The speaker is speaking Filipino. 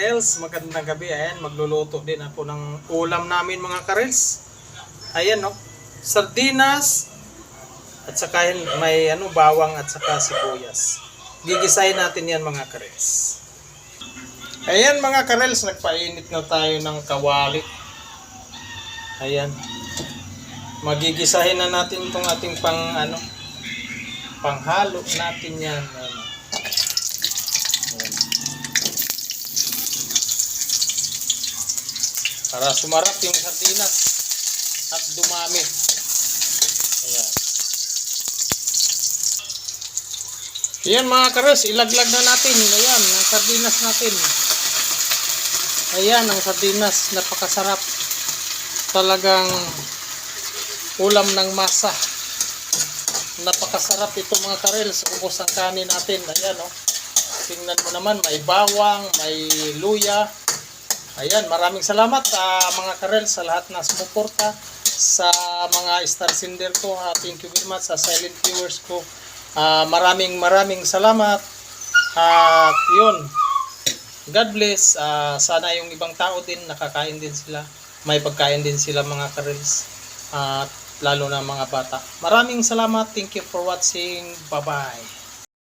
karels, magandang gabi. Ayan, magluluto din ako ng ulam namin mga karels. Ayan, no. Sardinas at saka may ano bawang at saka sibuyas. Gigisahin natin yan mga karels. Ayan mga karels, nagpainit na tayo ng kawali. Ayan. Magigisahin na natin itong ating pang ano, panghalo natin yan. Ayan. Ayan. Para sumarap yung sardinas at dumami. Ayan. Ayan mga kares, ilaglag na natin. Ayan, ang sardinas natin. Ayan, ang sardinas. Napakasarap. Talagang ulam ng masa. Napakasarap ito mga karels. Ubos ang kanin natin. Ayan, oh. Tingnan mo naman, may bawang, may luya. Ayan, maraming salamat ah, mga karel sa lahat na sumuporta sa mga star sender ko. Ah, thank you very much sa silent viewers ko. Ah, maraming maraming salamat. At yun, God bless. Ah, sana yung ibang tao din nakakain din sila. May pagkain din sila mga karels. At lalo na mga bata. Maraming salamat. Thank you for watching. Bye-bye.